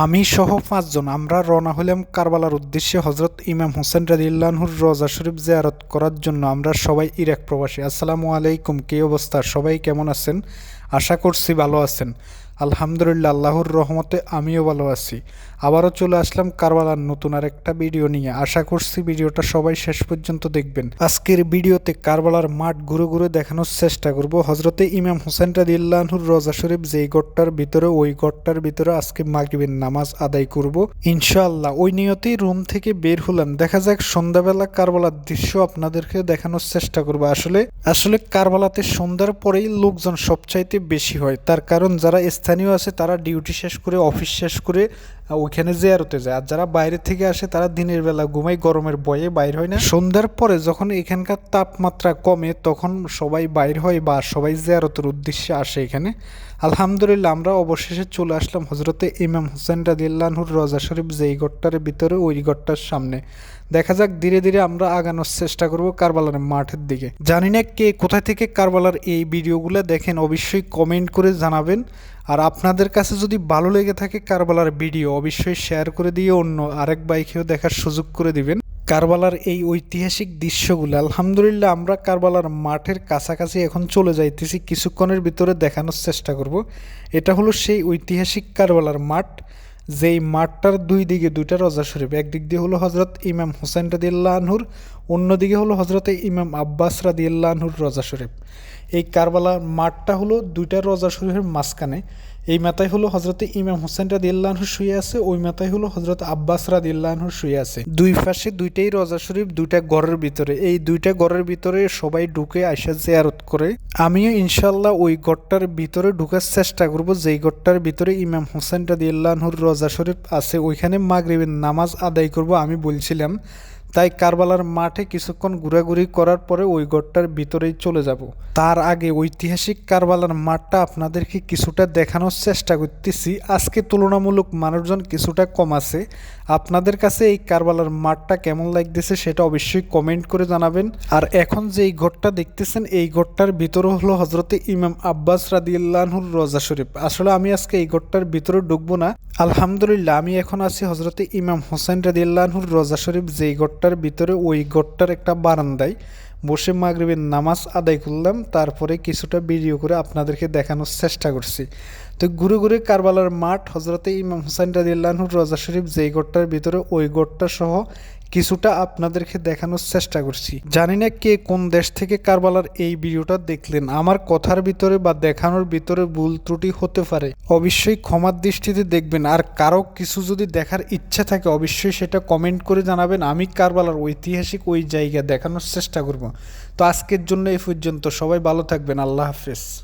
আমি সহ পাঁচজন, আমরা রওনা হলাম কারবালার উদ্দেশ্যে হজরত ইমাম হোসেন রাজিল্লাহুর রোজা শরীফ জিয়ারত করার জন্য। আমরা সবাই ইরাক প্রবাসী। আসসালামু আলাইকুম, কী অবস্থা? সবাই কেমন আছেন? আশা করছি ভালো আছেন। আলহামদুলিল্লাহ, আল্লাহর রহমতে আমিও ভালো আছি। আবারও চলে আসলাম কারবালার নতুন আর একটা ভিডিও নিয়ে। আশা করছি ভিডিওটা সবাই শেষ পর্যন্ত দেখবেন। আজকের ভিডিওতে কারবালার মাঠ ঘুরে ঘুরে দেখানোর চেষ্টা করব। হজরতে ইমাম হোসেন রাদিল্লাহুর রোজা শরীফ যেই গড়টার ভিতরে, ওই গড়টার ভিতরে আজকে মাগরিবের নামাজ আদায় করব। ইনশাআল্লাহ, ওই নিয়তেই রুম থেকে বের হলাম। দেখা যাক সন্ধ্যাবেলা কারবালার দৃশ্য আপনাদেরকে দেখানোর চেষ্টা করব। আসলে আসলে কারবালাতে সন্ধ্যার পরেই লোকজন সবচাইতে বেশি হয়। তার কারণ যারা স্থানীয় আছে, তারা ডিউটি শেষ করে অফিস শেষ করে ওইখানে জেয়ারতে যায়। আর যারা বাইরে থেকে আসে, তারা দিনের বেলা ঘুমাই গরমের বয়ে বাইর হয় না। সন্ধ্যার পরে যখন এখানকার তাপমাত্রা কমে, তখন সবাই বাইর হয় বা সবাই জেয়ারতের উদ্দেশ্যে আসে এখানে। আলহামদুলিল্লাহ, আমরা অবশেষে চলে আসলাম হজরতে ইমাম হোসেন রাদিল্লাহুর রজা শরীফ, যেই গড়টার ভিতরে, ওই গড়টার সামনে। দেখা যাক, ধীরে ধীরে আমরা আগানোর চেষ্টা করব কারবালার মাঠের দিকে। জানি না কে কোথায় থেকে কারবালার এই ভিডিওগুলো দেখেন, অবশ্যই কমেন্ট করে জানাবেন। আর আপনাদের কাছে যদি ভালো লেগে থাকে কারবালার ভিডিও, অবশ্যই শেয়ার করে দিয়ে অন্য আরেক বাইকেও দেখার সুযোগ করে দিবেন। কারবালার এই ঐতিহাসিক দৃশ্যগুলো, আলহামদুলিল্লাহ আমরা কারবালার মাঠের কাছাকাছি এখন চলে যাইতেছি, কিছুক্ষণের ভিতরে দেখানোর চেষ্টা করব। এটা হলো সেই ঐতিহাসিক কারবালার মাঠ, যেই মাঠটার দুই দিকে দুইটা রজা শরীফ, একদিক দিয়ে হলো হজরত ইমাম হোসেন রাদিল্লাহনুর অন্যদিকে হলো হজরতে ইমাম আব্বাস রাদিল্লাহনুর রজা শরীফ। এই কারবালার মাঠটা হলো দুইটা রজা শরীফের মাঝখানে। এই মাথায় হলো হজরতে ইমাম হোসেন রাদিল্লাহু শুয়ে আছে, ওই মাথায় হলো হজরত আব্বাস রাদিল্লাহু শুয়ে আছে। দুই পাশে দুইটাই রজা শরীফ, দুইটা ঘরের ভিতরে। এই দুইটা ঘরের ভিতরে সবাই ঢুকে আইসা জিয়ারত করে। আমিও ইনশাল্লাহ ওই ঘরটার ভিতরে ঢুকার চেষ্টা করব, যেই ঘরটার ভিতরে ইমাম হোসেন রাদিল্লাহুর রজা শরীফ আছে, ওইখানে মাগরিবের নামাজ আদায় করব, আমি বলছিলাম। তাই কারবালার মাঠে কিছুক্ষণ ঘোরাঘুরি করার পরে ওই গড়টার ভিতরেই চলে যাব। তার আগে ঐতিহাসিক কারবালার মাঠটা আপনাদেরকে কিছুটা দেখানোর চেষ্টা করতেছি। আজকে তুলনামূলক মানুষজন কিছুটা কম আছে। আপনাদের কাছে এই কারবালার মাঠটা কেমন লাগতেছে সেটা অবশ্যই কমেন্ট করে জানাবেন। আর এখন যে এই ঘরটা দেখতেছেন, এই ঘরটার ভিতরে হলো হজরতে ইমাম আব্বাস রাদিউল্লাহুর রজা শরীফ। আসলে আমি আজকে এই ঘরটার ভিতরে ঢুকবো না। আলহামদুলিল্লাহ, আমি এখন আছি হজরতে ইমাম হোসেন রাদিউল্লাহুর রজা শরীফ। যেই ঘরটার ভিতরে ওই ঘরটার একটা বারান্দায় বসে মাগরিবের নামাজ আদায় করলাম। তারপরে কিছুটা ভিডিও করে আপনাদেরকে দেখানোর চেষ্টা করছি। তো ঘুরে ঘুরে কারবালার মাঠ হজরতে ইমাম হুসাইন রাজিল্লাহুর রজা শরীফ যেই ঘরটার ভিতরে ওই ঘরটা সহ কিছুটা আপনাদেরকে দেখানোর চেষ্টা করছি। জানি না কে কোন দেশ থেকে কারবালার এই ভিডিওটা দেখলেন। আমার কথার ভিতরে বা দেখানোর ভিতরে ভুল ত্রুটি হতে পারে। অবশ্যই ক্ষমার দৃষ্টিতে দেখবেন। আর কারও কিছু যদি দেখার ইচ্ছা থাকে, অবশ্যই সেটা কমেন্ট করে জানাবেন। আমি কারবালার ঐতিহাসিক ওই জায়গা দেখানোর চেষ্টা করব। তো আজকের জন্য এই পর্যন্ত। সবাই ভালো থাকবেন। আল্লাহ হাফেজ।